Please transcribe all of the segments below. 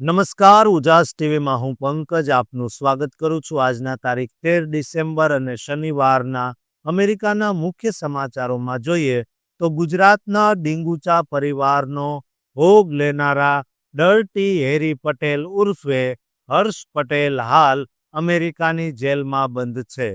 નમસ્કાર, ઉજાસ ટીવીમાં હું પંકજ આપનું સ્વાગત કરું છું. આજના તારીખ તેર ડિસેમ્બર અને શનિવારના અમેરિકાના મુખ્ય સમાચારોમાં જોઈએ તો ગુજરાતના ડીંગુચા પરિવારનો ભોગ લેનારા ડર્ટી હેરી પટેલ ઉર્ફે હર્ષ પટેલ હાલ અમેરિકાની જેલમાં બંધ છે.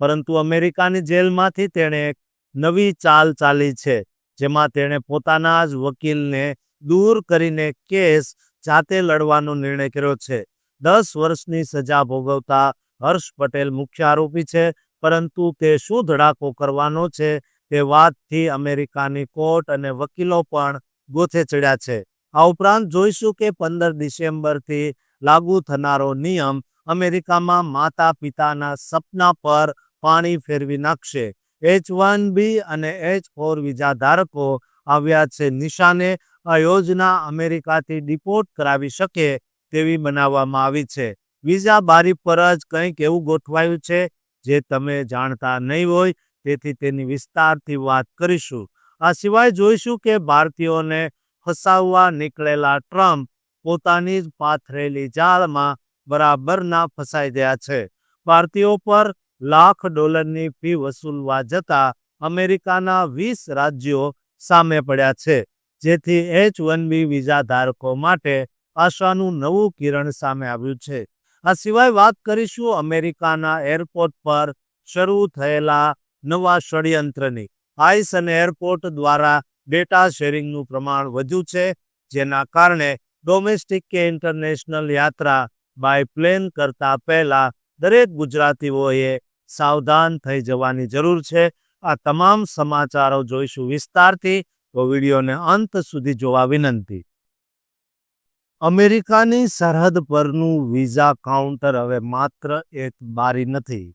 પરંતુ અમેરિકાની જેલમાંથી તેણે એક નવી ચાલ ચાલી છે, જેમાં તેણે પોતાના જ વકીલને દૂર કરીને કેસ જાતે લડવાનો નિર્ણય કર્યો છે. દસ વર્ષની સજા ભોગવતા હર્ષ પટેલ મુખ્ય આરોપી છે, પરંતુ તે શું ધડાકો કરવાનો છે તે વાતથી અમેરિકાની કોર્ટ અને વકીલો પણ ગોથે ચડ્યા છે. આ ઉપરાંત જોઈશું કે પંદર ડિસેમ્બરથી લાગુ થનારો નિયમ અમેરિકામાં માતા પિતાના સપના પર પાણી ફેરવી નાખશે. એચ વન બી અને એચ ફોર વિઝા ધારકો આવ્યા છે નિશાને આ યોજના અમેરિકાથી ડિપોર્ટ કરાવી શકે તેવી બનાવવામાં આવી છે. વિઝા બારી પર જ કંઈક એવું ગોઠવાયું છે જે તમે જાણતા નહીં હોય તેથી તેની વિસ્તારથી વાત કરીશું. આ સિવાય જોઈશું કે ભારતીયોને ફસાવવા નીકળેલા ટ્રમ્પ પોતાની જ પાથરેલી જાળમાં બરાબરના ફસાઈ ગયા છે. ભારતીયો પર લાખ ડોલરની ફી વસૂલવા જતા અમેરિકાના વીસ રાજ્યો સામે પડ્યા છે. જેથી એચ વન બી વિઝા ધારકો માટે આશાનું નવું કિરણ સામે આવ્યું છે. આ સિવાય વાત કરીશું અમેરિકાના એરપોર્ટ પર શરૂ થયેલા નવા ષડયંત્રની. આઈસ અને એરપોર્ટ દ્વારા ડેટા શેરિંગનું પ્રમાણ વધ્યું છે, જેના કારણે ડોમેસ્ટિક કે ઇન્ટરનેશનલ યાત્રા બાય પ્લેન કરતા પહેલા દરેક ગુજરાતીઓએ સાવધાન થઈ જવાની જરૂર છે. આ તમામ સમાચારો જોઈશું વિસ્તારથી. તો વિડીયોને અંત સુધી જોવા વિનંતી. અમેરિકાની સરહદ પરનું વિઝા કાઉન્ટર હવે માત્ર એક બારી નથી,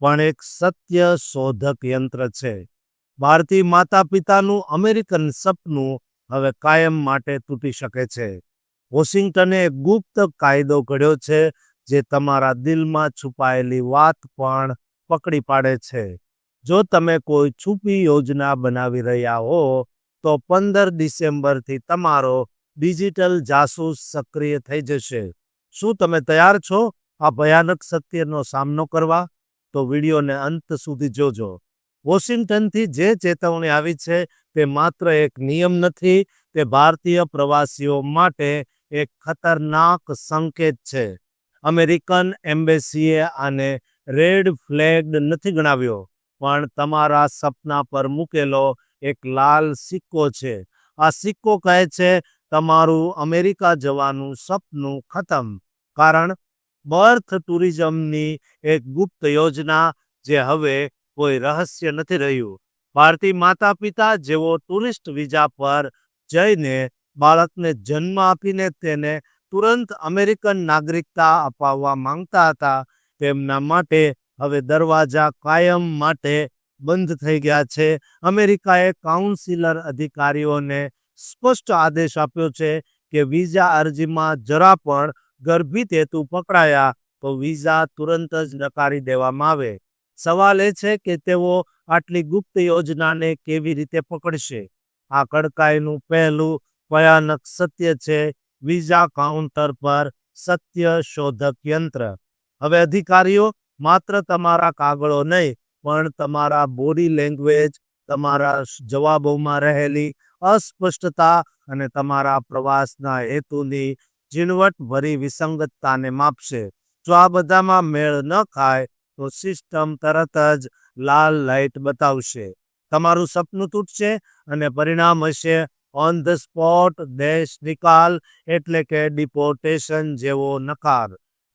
પણ એક સત્ય શોધક યંત્ર છે. ભારતીય માતા પિતાનું અમેરિકન સપનું હવે કાયમ માટે તૂટી શકે છે. વોશિંગ્ટને એક ગુપ્ત કાયદો ઘડ્યો છે, જે તમારા દિલમાં છુપાયેલી વાત પણ પકડી પાડે છે. જો તમે કોઈ છુપી યોજના બનાવી રહ્યા હો તો પંદર ડિસેમ્બરથી તમારો ડિજિટલ જાસૂસ સક્રિય થઈ જશે. શું તમે તૈયાર છો આ ભયાનક સત્યનો સામનો કરવા? તો વિડીયોને અંત સુધી જોજો. વોશિંગ્ટનથી જે ચેતવણી આવી છે તે માત્ર એક નિયમ નથી, તે ભારતીય પ્રવાસીઓ માટે એક ખતરનાક સંકેત છે. અમેરિકન એમ્બેસીએ આને રેડ ફ્લેગ્ડ નથી ગણાવ્યો, પણ તમારા સપના પર મૂકેલો એક લાલ સિક્કો છે. આ સિક્કો કહે છે, તમારું અમેરિકા જવાનું સપનું ખતમ. કારણ બર્થ ટુરિઝમની એક ગુપ્ત યોજના જે હવે કોઈ રહસ્ય નથી રહ્યું. ભારતીય માતા પિતા જેઓ ટુરિસ્ટ વિઝા પર જઈને બાળકને જન્મ આપીને તેને તુરંત અમેરિકન નાગરિકતા અપાવવા માંગતા હતા, તેમના માટે હવે દરવાજા કાયમ માટે બંધ થઈ ગયા છે. અમેરિકાએ કાઉન્સિલર અધિકારીઓને સ્પષ્ટ આદેશ આપ્યો છે કે વિઝા અરજીમાં જરા પણ ગર્ભિત હેતુ પકડાયા તો વિઝા તુરંત જ નકારી દેવામાં આવે. સવાલ એ છે કે તેઓ આટલી ગુપ્ત યોજનાને કેવી રીતે પકડશે? આ કડકાઈનું પહેલું ભયાનક સત્ય છે વિઝા કાઉન્ટર પર સત્ય શોધક યંત્ર. હવે અધિકારીઓ, માત્ર તમારા કાગળો નહીં પણ તમારા બોડી લેંગ્વેજ, તમારા જવાબોમાં રહેલી અસ્પષ્ટતા અને તમારા પ્રવાસના હેતુની ઝીણવટભરી વિસંગતતાને માપશે. જો આ બધામાં મેળ ન ખાય, તો સિસ્ટમ તરત જ લાલ લાઇટ બતાવશે. તમારું સપનું તૂટશે અને પરિણામ હશે ઓન ધ સ્પોટ દેશ નિકાલ એટલે કે ડિપોર્ટેશન જેવો નકાર.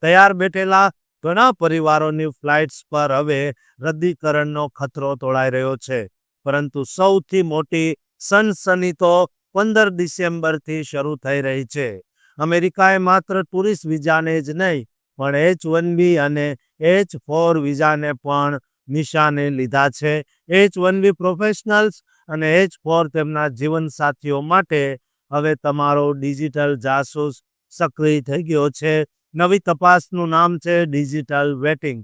તૈયાર બેઠેલા ઘણા પરિવારોની ફ્લાઇટ્સ પર હવે રદ્દીકરણનો ખતરો તોળાઈ રહ્યો છે. પરંતુ સૌથી મોટી સનસની તો પંદર ડિસેમ્બરથી શરૂ થઈ રહી છે. અમેરિકાએ માત્ર ટુરિસ્ટ વિઝાને જ નહીં, પણ એચ વન બી અને એચ ફોર વિઝાને પણ નિશાને લીધા છે. એચ વન બી પ્રોફેશનલ્સ અને એચ ફોર તેમના જીવનસાથીઓ માટે હવે તમારો ડિજિટલ જાસૂસ સક્રિય થઈ ગયો છે. નવી તપાસનું નામ છે ડિજિટલ વેટિંગ.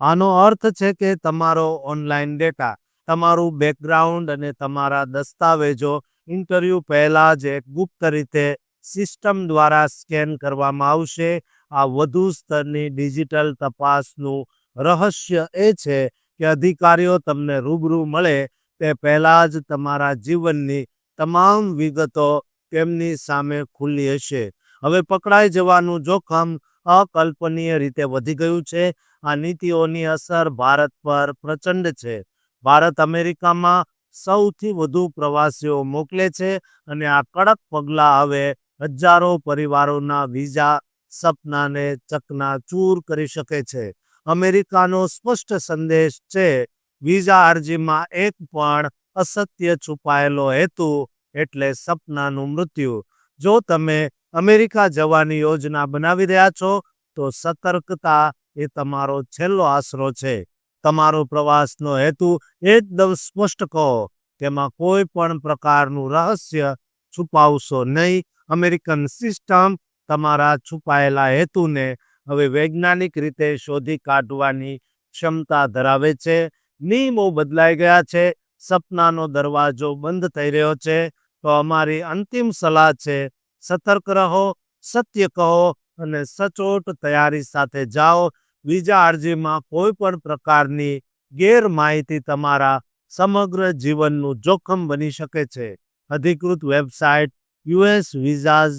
આનો અર્થ છે કે તમારો ઓનલાઈન ડેટા, તમારું બેકગ્રાઉન્ડ અને તમારા દસ્તાવેજો ઇન્ટરવ્યૂ પહેલાં જ એક ગુપ્ત રીતે સિસ્ટમ દ્વારા સ્કેન કરવામાં આવશે. આ વધુ સ્તરની ડિજિટલ તપાસનું રહસ્ય એ છે કે અધિકારીઓ તમને રૂબરૂ મળે તે પહેલાં જ તમારા જીવનની તમામ વિગતો તેમની સામે ખુલ્લી હશે. હવે પકડાઈ જવાનું જોખમ અકલ્પનીય રીતે વધી ગયું છે. આ નીતિઓની અસર ભારત પર પ્રચંડ છે. ભારત અમેરિકામાં સૌથી વધુ પ્રવાસીઓ મોકલે છે અને આ કડક પગલાં હવે હજારો પરિવારોના વિઝા સપનાને ચકનાચૂર કરી શકે છે. અમેરિકાનો સ્પષ્ટ સંદેશ છે, વિઝા અરજીમાં એક પણ અસત્ય છુપાયેલો હેતુ એટલે સપનાનું મૃત્યુ. જો તમે અમેરિકા જવાની યોજના બનાવી રહ્યા છો, તો સતર્કતા એ તમારો છેલ્લો આશરો છે. તમારો પ્રવાસનો હેતુ એકદમ સ્પષ્ટ કહો, તેમાં કોઈ પણ પ્રકારનું રહસ્ય છુપાવશો નહીં. અમેરિકન સિસ્ટમ તમારા છુપાયેલા હેતુને હવે વૈજ્ઞાનિક રીતે શોધી કાઢવાની ક્ષમતા ધરાવે છે. નિયમો બદલાઈ ગયા છે. સપનાનો દરવાજો બંધ થઈ રહ્યો છે. તો અમારી અંતિમ સલાહ છે સતર્ક રહો, સત્ય કહો અને સચોટ તૈયારી સાથે જાઓ. વિઝા અરજીમાં કોઈ પણ પ્રકારની ગેરમાહિતી તમારા સમગ્ર જીવનનું જોખમ બની શકે છે. અધિકૃત website US visas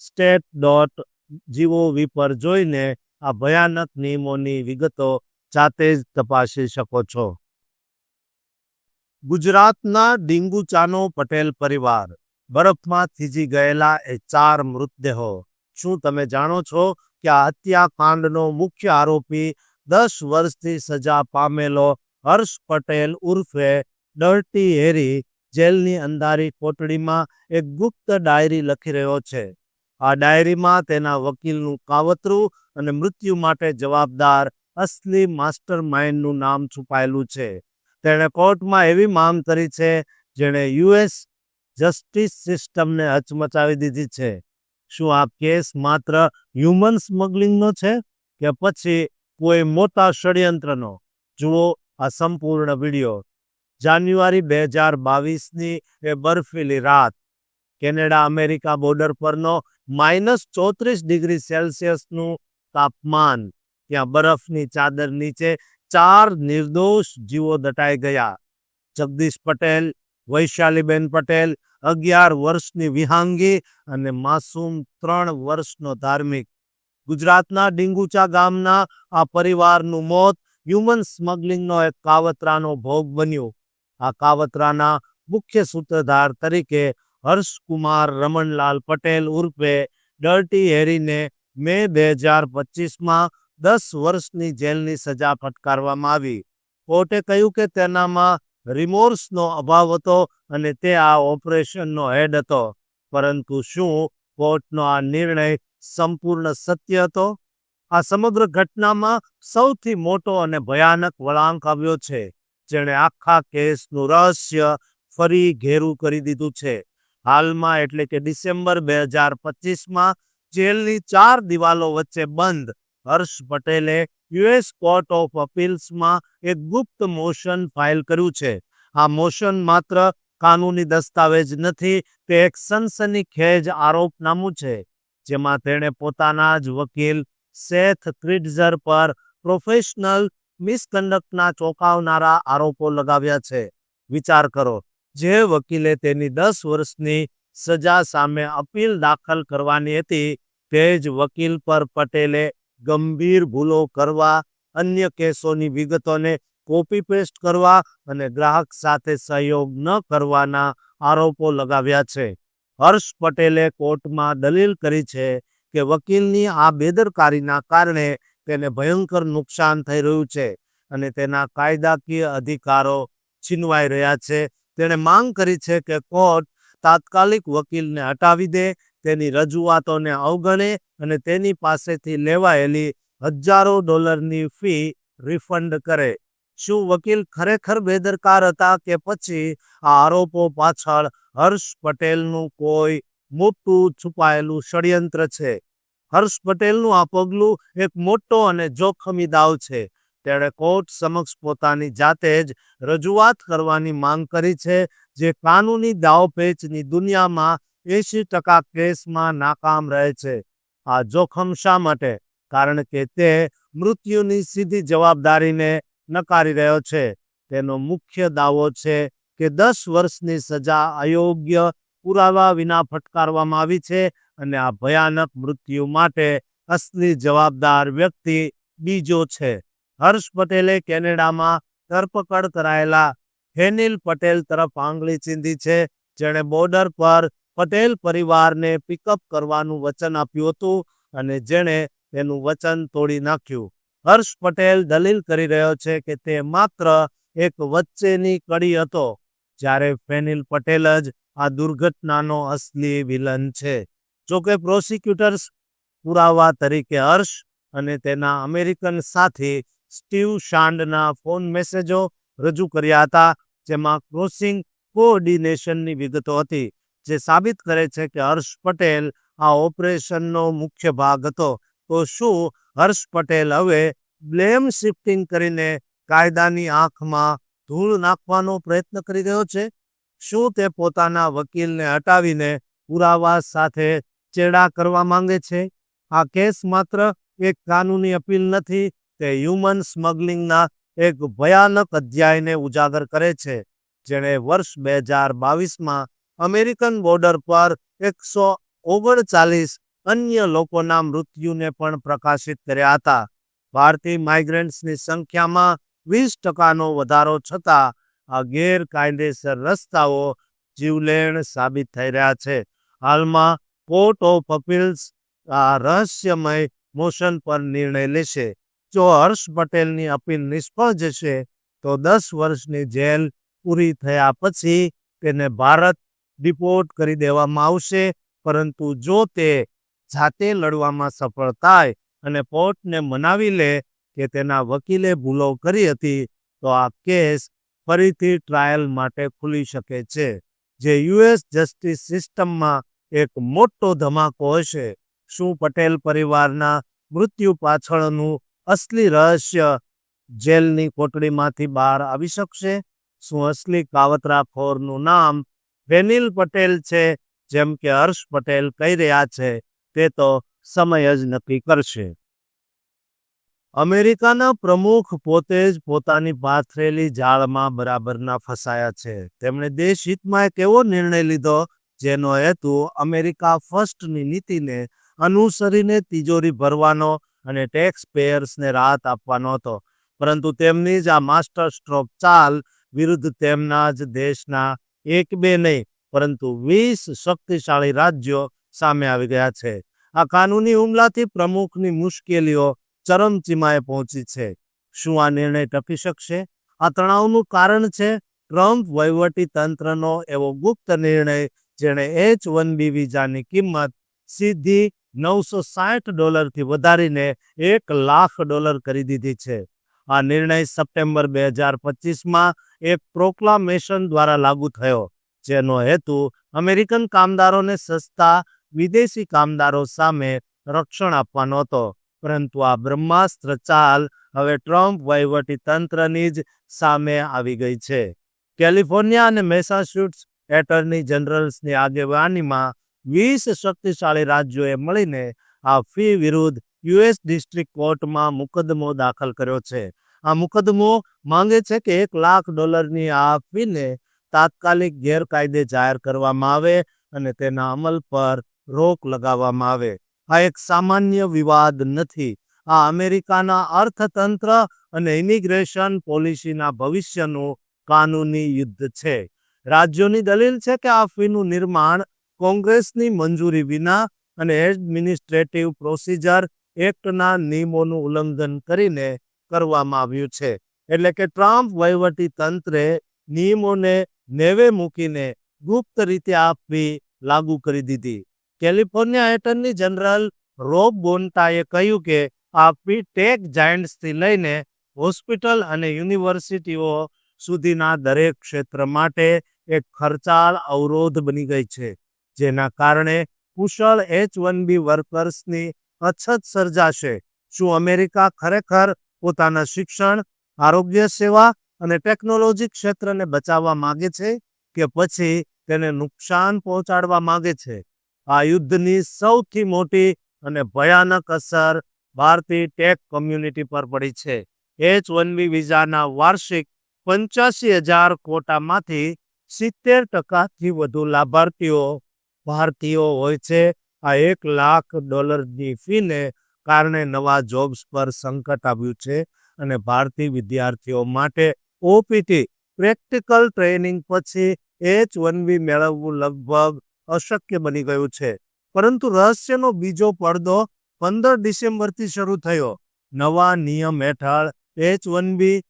state dot gov પર જોઈને આ ભયાનક નિયમોની વિગતો જાતે જ તપાસી શકો છો. ગુજરાતના ડીંગુચાનો પટેલ પરિવાર બરફમાં થીજી ગયેલા એ ચાર મૃતદેહો. શું તમે જાણો છો કે આ હત્યાકાંડનો મુખ્ય આરોપી દસ વર્ષથી સજા પામેલો હર્ષ પટેલ ઉર્ફે ડર્ટી હેરી જેલની અંધારી કોટડીમાં એક ગુપ્ત ડાયરી લખી રહ્યો છે. આ ડાયરીમાં તેના વકીલનું કાવતરું અને મૃત્યુ માટે જવાબદાર અસલી માસ્ટર માઇન્ડનું નામ છુપાયેલું છે. તેણે કોર્ટમાં એવી માંગ કરી છે જેણે યુએસ જસ્ટિસ સિસ્ટમને હચમચાવી દીધી છે. શું આ કેસ માત્ર હ્યુમન સ્મગલિંગનો છે કે પછી કોઈ મોટા ષડયંત્રનો? જુઓ આ સંપૂર્ણ વીડિયો. જાન્યુઆરી બે હજાર બાવીસની એ બર્ફીલી રાત. કેનેડા અમેરિકા બોર્ડર પરનો માઇનસ ચોત્રીસ ડિગ્રી સેલ્સિયસનું તાપમાન. ત્યાં બરફની ચાદર નીચે ચાર નિર્દોષ જીવો દટાઈ ગયા. જગદીશ પટેલ વૈશાલીબેન પટેલ અગિયાર વર્ષની વિહાંગી અને માસૂમ ત્રણ વર્ષનો ધાર્મિક. ગુજરાતના ડીંગુચા ગામના આ પરિવારનું મોત હ્યુમન સ્મગલિંગનો એક કાવતરાનો ભોગ બન્યો. આ કાવતરાના મુખ્ય સૂત્રધાર તરીકે હર્ષકુમાર રમણલાલ પટેલ ઉર્ફે ડર્ટી હેરીને મે બે હજાર પચીસમાં દસ વર્ષની જેલની સજા ફટકારવામાં આવી. કોર્ટે કહ્યું કે તેનામાં રિમોર્સનો અભાવ હતો અને તે આ ઓપરેશનનો હેડ હતો. પરંતુ શું કોર્ટનો આ નિર્ણય સંપૂર્ણ સત્ય હતો? આ સમગ્ર ઘટનામાં સૌથી મોટો અને ભયાનક વળાંક આવ્યો છે. જેણે આખા કેસનું રહસ્ય ફરી ઘેરું કરી દીધું છે. હાલમાં એટલે કે ડિસેમ્બર બે હજાર પચીસમાં જેલની ચાર દિવાલો વચ્ચે બંધ હર્ષ પટેલે યુએસ કોર્ટ ઓફ અપીલ્સમાં એક ગુપ્ત મોશન ફાઇલ કર્યું છે. આ મોશન માત્ર કાનૂની દસ્તાવેજ નથી, તે એક સનસનીખેજ આરોપનામું છે, જેમાં તેણે પોતાના જ વકીલ સેથ ક્રિડઝર પર પ્રોફેશનલ મિસકન્ડક્ટના ચોંકાવનારા આરોપો લગાવ્યા છે. વિચાર કરો, જે વકીલે તેની દસ વર્ષની સજા સામે અપીલ દાખલ કરવાની હતી, તે જ વકીલ પર પટેલે ગંભીર ભૂલો કરવા, અન્ય કેસોની વિગતોને કોપી પેસ્ટ કરવા અને ગ્રાહક સાથે સહયોગ ન કરવાના આરોપો લગાવ્યા છે. હર્ષ પટેલે કોર્ટમાં દલીલ કરી છે કે વકીલની આ બેદરકારીના કારણે તેને ભયંકર નુકસાન થઈ રહ્યું છે અને તેના કાયદાકીય અધિકારો છીનવાઈ રહ્યા છે. તેણે માંગ કરી છે કે કોર્ટ તાત્કાલિક વકીલને હટાવી દે તેની રજૂઆતોને અવગણે અને તેની પાસેથી લેવાયેલી હજારો ડોલરની ફી રિફંડ કરે. શું વકીલ ખરેખર બેદરકાર હતા કે પછી આ આરોપો પાછળ હર્ષ પટેલનું કોઈ મોટું છુપાયેલું ષડયંત્ર છે? હર્ષ પટેલનું આ પગલું એક મોટો અને જોખમી દાવ છે. તેણે કોર્ટ સમક્ષ પોતાની જાતે જ રજૂઆત કરવાની માંગ કરી છે, જે કાનૂની દાવપેચની દુનિયામાં એંશી ટકા કેસમાં નાકામ રહે છે. આ જોખમ શા માટે? કારણ કે તે મૃત્યુની સીધી જવાબદારીને નકારી રહ્યો છે. તેનો મુખ્ય દાવો છે કે દસ વર્ષની સજા અયોગ્ય પુરાવા વિના ફટકારવામાં આવી છે અને આ ભયાનક મૃત્યુ માટે અસલી જવાબદાર વ્યક્તિ બીજો છે. હર્ષ પટેલે કેનેડામાં ધરપકડ કરાયેલા હેનિલ પટેલ તરફ આંગળી ચીંધી છે. જેણે બોર્ડર પર પટેલ પરિવારને પિકઅપ કરવાનું વચન આપ્યું હતું અને જેણે તેનું વચન તોડી નાખ્યું. હર્ષ પટેલ દલીલ કરી રહ્યો છે કે તે માત્ર એક વચ્ચેની કડી હતો, જ્યારે ફેનિલ પટેલ જ આ દુર્ઘટનાનો અસલી વિલન છે. જોકે પ્રોસિક્યુટર્સ પુરાવા તરીકે હર્ષ અને તેના અમેરિકન સાથી સ્ટીવ શાંડના ફોન મેસેજો રજૂ કર્યા હતા, જેમાં ક્રોસિંગ કોઓર્ડિનેશનની વિગતો હતી. જે સાબિત કરે છે કે હર્ષ પટેલ આ ઓપરેશનનો મુખ્ય ભાગ હતો. તો શું હર્ષ પટેલ હવે બ્લેમ શિફ્ટિંગ કરીને કાયદાની આંખમાં ધૂળ નાખવાનો પ્રયત્ન કરી રહ્યો છે? શું તે પોતાના વકીલને હટાવીને પુરાવા સાથે ચેડા કરવા માંગે છે? આ કેસ માત્ર એક કાનૂની અપીલ નથી, તે હ્યુમન સ્મગલિંગના એક ભયાનક અધ્યાયને ઉજાગર કરે છે, જેણે વર્ષ બે હજાર બાવીસમાં અમેરિકન બોર્ડર પર એકસો ઓગણચાલીસ અન્ય લોકોના મૃત્યુને પણ પ્રકાશિત કર્યા હતા. ભારતીય માઇગ્રન્ટ્સની સંખ્યામાં વીસ ટકાનો વધારો છતાં આ ગેરકાયદેસર રસ્તાઓ જીવલેણ સાબિત થઈ રહ્યા છે. હાલમાં કોર્ટ ઓફ અપીલ્સ આ રહસ્યમય મોશન પર નિર્ણય લેશે. જો હર્ષ પટેલની અપીલ નિષ્ફળ જશે, તો દસ વર્ષની જેલ પૂરી થયા પછી તેને ભારત ડિપોર્ટ કરી દેવામાં આવશે. પરંતુ જો તે જાતે લડવામાં સફળ થાય અને કોર્ટને મનાવી લે કે તેના વકીલે ભૂલો કરી હતી, તો આ કેસ ફરીથી ટ્રાયલ માટે ખુલી શકે છે, જે યુએસ જસ્ટિસ સિસ્ટમમાં એક મોટો ધમાકો હશે. શું પટેલ પરિવારના મૃત્યુ પાછળનું અસલી રહસ્ય જેલની કોટડીમાંથી બહાર આવી શકશે? શું અસલી કાવતરાખોરનું નામ વેનિલ પટેલ છે, જેમ કે હર્ષ પટેલ કહી રહ્યા છે, તે તો સમય જ નક્કી કરશે. અમેરિકાના પ્રમુખ પોતે જ પોતાની પાથરેલી જાળમાં બરાબરના ફસાયા છે. તેમણે દેશ હિતમાં એક એવો નિર્ણય લીધો, જેનો હેતુ અમેરિકા ફર્સ્ટની નીતિને અનુસરીને તિજોરી ભરવાનો અને ટેક્સ પેયર્સને રાહત આપવાનો હતો. પરંતુ તેમની જ આ માસ્ટર સ્ટ્રોક ચાલ વિરુદ્ધ તેમના જ દેશના એક બે નહીં, પરંતુ વીસ શક્તિશાળી રાજ્યો સામે આવી ગયા છે. આ કાનૂની હુમલાથી પ્રમુખની મુશ્કેલીઓ ચરમસીમાએ પહોંચી છે. શું આ નિર્ણય ટકી શકશે? આ તણાવનું કારણ છે ટ્રમ્પ વહીવટી તંત્રનો એવો ગુપ્ત નિર્ણય જેણે એચ વન બી વિઝાની કિંમત સીધી નવસો સાઠ ડોલરથી વધારીને એક લાખ ડોલર કરી દીધી છે. આ નિર્ણય સપ્ટેમ્બર બે હજાર પચીસમાં એક પ્રોક્લામેશન દ્વારા લાગુ થયો, જેનો હેતુ અમેરિકન કામદારોને સસ્તા વિદેશી કામદારો સામે રક્ષણ આપવાનો હતો. પરંતુ આ બ્રહ્માસ્ત્ર ચાલ હવે ટ્રમ્પ વહીવટી તંત્રની જ સામે આવી ગઈ છે. કેલિફોર્નિયા અને મેસાચ્યુટ્સ એટર્ની જનરલ્સની આગેવાનીમાં વીસ શક્તિશાળી રાજ્યોએ મળીને આ ફી વિરુદ્ધ યુએસ ડિસ્ટ્રિક્ટ કોર્ટમાં મુકદમો દાખલ કર્યો છે. આ મુકદ્દમો માંગે છે કે એક લાખ ડોલરની આ ફીને તાત્કાલિક ગેરકાયદે જાહેર કરવામાં આવે અને તેના અમલ પર રોક લગાવવામાં આવે. આ એક સામાન્ય વિવાદ નથી. આ અમેરિકાના અર્થતંત્ર અને ઇમિગ્રેશન પોલિસીના ભવિષ્યનું કાનૂની યુદ્ધ છે. રાજ્યોની દલીલ છે કે આ ફીનું નિર્માણ કોંગ્રેસની મંજૂરી વિના અને એડમિનિસ્ટ્રેટિવ પ્રોસિજર એક્ટના નિયમોનું ઉલ્લંઘન કરીને કરવામાં આવ્યું છે. એટલે કે ટ્રમ્પ વહીવટી તંત્રે નિયમોને નેવે મૂકીને ગુપ્ત રીતે આપવી લાગુ કરી દીધી. કેલિફોર્નિયા એટર્ની જનરલ રોબ બોન્ટાએ કહ્યું કે આ પી ટેક જાયન્ટ્સથી લઈને હોસ્પિટલ અને યુનિવર્સિટીઓ સુધીના દરેક ક્ષેત્ર માટે એક ખર્ચાળ અવરોધ બની ગઈ છે. જેના કારણે કુશળ એચ વન બી વર્કર્સની અછત સર્જાશે. શું અમેરિકા ખરેખર પોતાના શિક્ષણ, આરોગ્ય સેવા અને ટેકનોલોજી ક્ષેત્રને બચાવવા માંગે છે કે પછી તેને નુકસાન પહોંચાડવા માંગે છે? આ યુદ્ધની સૌથી મોટી અને ભયાનક અસર ભારતીય ટેક કોમ્યુનિટી પર પડી છે. એચ વન બી વિઝાના વાર્ષિક પંચ્યાસી હજાર કોટામાંથી સિત્તેર ટકાથી વધુ લાભાર્થીઓ ભારતીયો હોય છે આ એક લાખ ડોલરની ફીને કારણે નવા જોબ્સ પર સંકટ આવ્યું છે અને ભારતીય વિદ્યાર્થીઓ માટે ઓપીટી, પ્રેક્ટિકલ ટ્રેનિંગ પછી એચ વન બી મેળવવું લગભગ અશક્ય બની ગયું છે. પરંતુ રહસ્યનો બીજો પડદો પંદર ડિસેમ્બરથી શરૂ થયો. નવા નિયમ હેઠળ H one B,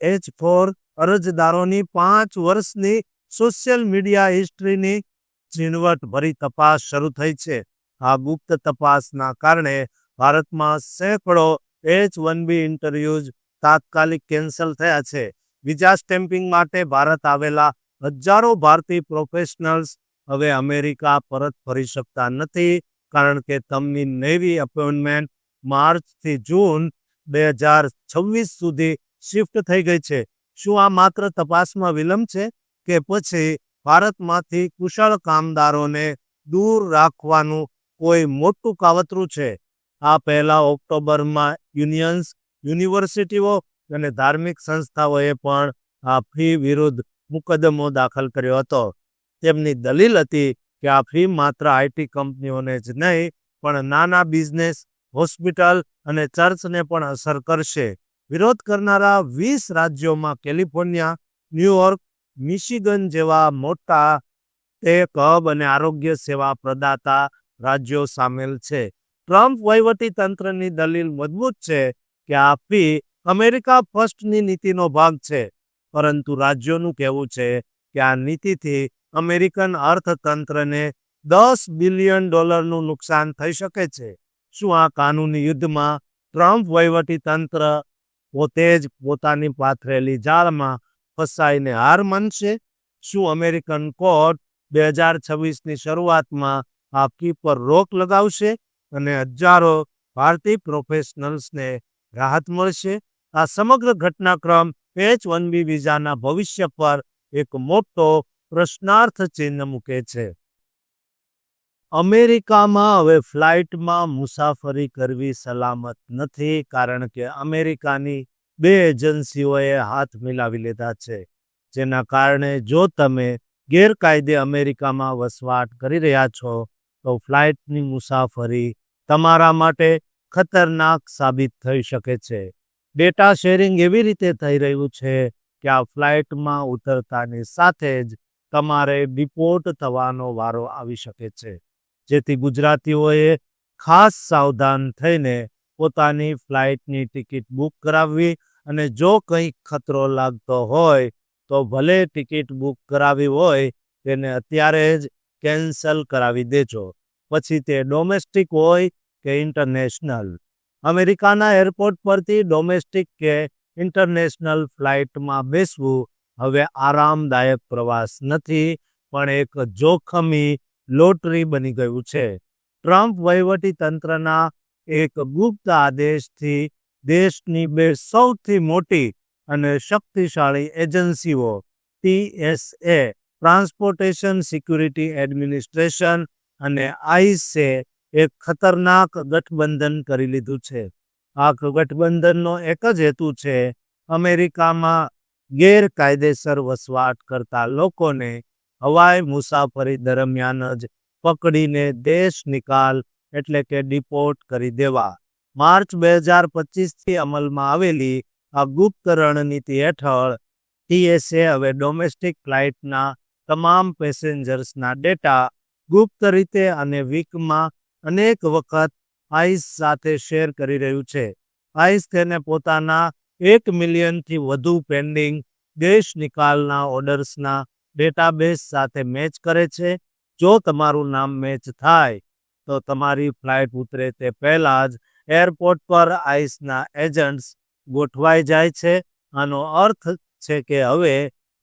H four અરજદારોની પાંચ વર્ષની સોશિયલ મીડિયા હિસ્ટ્રીની ઝીણવટભરી તપાસ શરૂ થઈ છે. આ ગુપ્ત તપાસના કારણે ભારતમાં સેંકડો એચ વન બી ઇન્ટરવ્યૂઝ તાત્કાલિક કેન્સલ થયા છે. વિઝા સ્ટેમ્પિંગ માટે ભારત આવેલા હજારો ભારતીય પ્રોફેશનલ્સ હવે અમેરિકા પરત ફરી શકતા નથી, કારણ કે તમની નેવી અપોઇન્ટમેન્ટ માર્ચથી જૂન બે હજાર છવ્વીસ સુધી શિફ્ટ થઈ ગઈ છે. શું આ માત્ર તપાસમાં વિલંબ છે કે પછી ભારતમાંથી કુશળ કામદારોને દૂર રાખવાનું કોઈ મોટું કાવતરું છે? આ પહેલા ઓક્ટોબરમાં યુનિયન્સ, યુનિવર્સિટીઓ અને ધાર્મિક સંસ્થાઓએ પણ આ ફી વિરુદ્ધ મુકદ્દમો દાખલ કર્યો હતો. તેમની દલીલ હતી કે આ ફી માત્ર આઈટી કંપનીઓને જ નહીં, પણ નાના બિઝનેસ, હોસ્પિટલ અને ચર્ચને પણ અસર કરશે. વિરોધ કરનારા વીસ રાજ્યોમાં કેલિફોર્નિયા, ન્યુયોર્ક મિશિગન જેવા મોટા ટેક હબ અને આરોગ્ય સેવા પ્રદાતા રાજ્યો સામેલ છે. ટ્રમ્પ વહીવટી દલીલ મજબૂત છે કે આ ફી અમેરિકા ફર્સ્ટની નીતિનો ભાગ છે, પરંતુ રાજ્યોનું કહેવું છે કે આ નીતિથી અમેરિકન અર્થતંત્રને દસ બિલિયન ડોલરનું નુકસાન થઈ શકે છે. શું આ કાનૂની યુદ્ધમાં ટ્રમ્પ વહીવટી તંત્ર પોતે જ પોતાની પાથરેલી જાળમાં ફસાઈને હાર માનશે? શું અમેરિકન કોર્ટ બે હજાર છવ્વીસની શરૂઆતમાં આ ફી પર રોક લગાવશે અને હજારો ભારતીય પ્રોફેશનલ્સને રાહત મળશે? આ સમગ્ર ઘટનાક્રમ એચ વન બી વિઝાના ભવિષ્ય પર એક મોટો પ્રશ્નાર્થ ચિહ્ન મૂકે છે. અમેરિકામાં હવે ફ્લાઇટમાં મુસાફરી કરવી સલામત નથી કારણ કે અમેરિકાની બે એજન્સીઓએ હાથ મિલાવી લીધા છે, જેના કારણે જો તમે ગેરકાયદે અમેરિકામાં વસવાટ કરી રહ્યા છો, તો ફ્લાઇટની મુસાફરી તમારા માટે ખતરનાક સાબિત થઈ શકે છે. ડેટા શેરિંગ એવી રીતે થઈ રહ્યું છે કે આ ફ્લાઇટમાં ઉતરતાની સાથે જ તમારે ડિપોર્ટ થવાનો વારો આવી શકે છે, જેથી ગુજરાતીઓએ ખાસ સાવધાન થઈને પોતાની ફ્લાઇટની ટિકિટ બુક કરાવવી અને જો કંઈક ખતરો લાગતો હોય, તો ભલે ટિકિટ બુક કરાવી હોય, તેને અત્યારે જ કેન્સલ કરાવી દેજો. પછી તે ડોમેસ્ટિક હોય કે ઇન્ટરનેશનલ. અમેરિકાના એરપોર્ટ પરથી ડોમેસ્ટિક કે ઇન્ટરનેશનલ ફ્લાઇટમાં બેસવું હવે આરામદાયક પ્રવાસ નથી, પણ એક જોખમી લોટરી બની ગયું છે. ટ્રમ્પ વહીવટી તંત્રના એક ગુપ્ત આદેશથી દેશની બે સૌથી મોટી અને શક્તિશાળી એજન્સીઓ ટીએસએ ટ્રાન્સપોર્ટેશન સિક્યુરિટી એડમિનિસ્ટ્રેશન અને આઈસે એક ખતરનાક ગઠબંધન કરી લીધું છે. આ ગઠબંધનનો એક જ હેતુ છે અમેરિકામાં ગેરકાયદેસર વસવાટ કરતા લોકોને હવાઈ મુસાફરી દરમિયાન જ પકડીને દેશ નિકાલ, એટલે કે ડિપોર્ટ કરી દેવા. માર્ચ બે હજાર પચીસથી અમલમાં આવેલી આ ગુપ્ત રણનીતિ હેઠળ ટીએસએ હવે ડોમેસ્ટિક ફ્લાઇટના તમામ પેસેન્જર્સના ડેટા ગુપ્ત રીતે અને વીકમાં અનેક વખત આઈસ સાથે શેર કરી રહ્યું છે. આઈસ તેને પોતાના એક મિલિયનથી વધુ પેન્ડિંગ દેશ નિકાલના ઓર્ડર્સના ડેટાબેઝ સાથે મેચ કરે છે. જો તમારું નામ મેચ થાય, તો તમારી ફ્લાઇટ ઉતરે તે પહેલાં જ એરપોર્ટ પર આઈસના એજન્ટ્સ ગોઠવાઈ જાય છે. આનો અર્થ છે કે હવે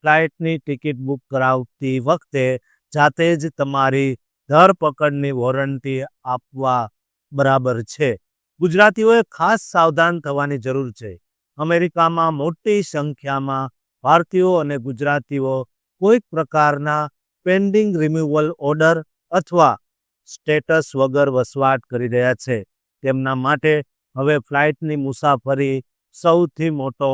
ફ્લાઇટની ટિકિટ બુક કરાવતી વખતે જાતે જ તમારી ધરપકડની વોરંટી આપવા બરાબર છે. ગુજરાતીઓએ ખાસ સાવધાન થવાની જરૂર છે. અમેરિકામાં મોટી સંખ્યામાં ભારતીયો અને ગુજરાતીઓ કોઈક પ્રકારના પેન્ડિંગ રિમૂવલ ઓર્ડર અથવા સ્ટેટસ વગર વસવાટ કરી રહ્યા છે. તેમના માટે હવે ફ્લાઇટની મુસાફરી સૌથી મોટો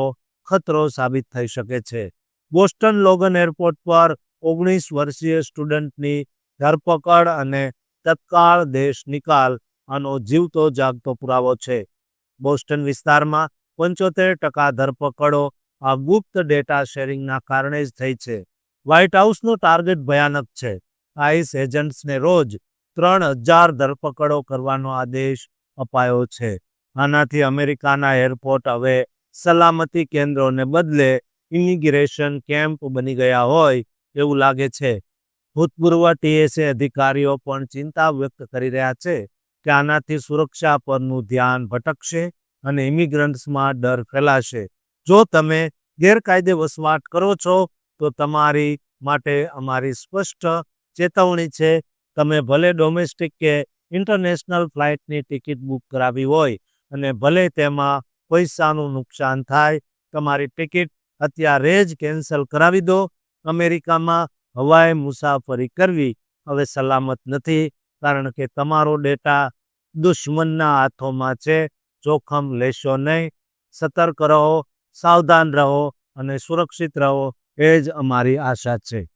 ખતરો સાબિત થઈ શકે છે. બોસ્ટન લોગન એરપોર્ટ પર ઓગણીસ વર્ષીય સ્ટુડન્ટની ધરપકડ અને તત્કાળ દેશ નિકાલ આનો જીવતો જાગતો પુરાવો છે. બોસ્ટન વિસ્તારમાં પંચોતેર ટકા ધરપકડો આ ગુપ્ત ડેટા શેરિંગના કારણે જ થઈ છે. વ્હાઇટ હાઉસનો ટાર્ગેટ ભયાનક છે. આઈસ એજન્ટ્સને રોજ ત્રણ હજાર ધરપકડો કરવાનો આદેશ અપાયો છે. આનાથી અમેરિકાના એરપોર્ટ હવે સલામતી કેન્દ્રોને બદલે ઇમિગ્રેશન કેમ્પ બની ગયા હોય એવું લાગે છે. ભૂતપૂર્વ ટીએસએ અધિકારીઓ પણ ચિંતા વ્યક્ત કરી રહ્યા છે કે આનાથી સુરક્ષા પરનું ધ્યાન ભટકશે અને ઇમિગ્રન્ટ્સમાં ડર ફેલાશે. જો તમે ગેરકાયદે વસવાટ કરો છો, તો તમારી માટે અમારી સ્પષ્ટ ચેતવણી છે. તમે ભલે ડોમેસ્ટિક કે ઇન્ટરનેશનલ ફ્લાઇટની ટિકિટ બુક કરાવી હોય અને ભલે તેમાં પૈસાનું નુકસાન થાય, તમારી ટિકિટ અત્યારે જ કેન્સલ કરાવી દો. અમેરિકામાં હવાઈ મુસાફરી કરવી હવે સલામત નથી, કારણ કે તમારો ડેટા દુશ્મનના હાથોમાં છે. જોખમ લેશો નહીં, સતર્ક રહો, સાવધાન રહો અને સુરક્ષિત રહો, એ જ અમારી આશા છે.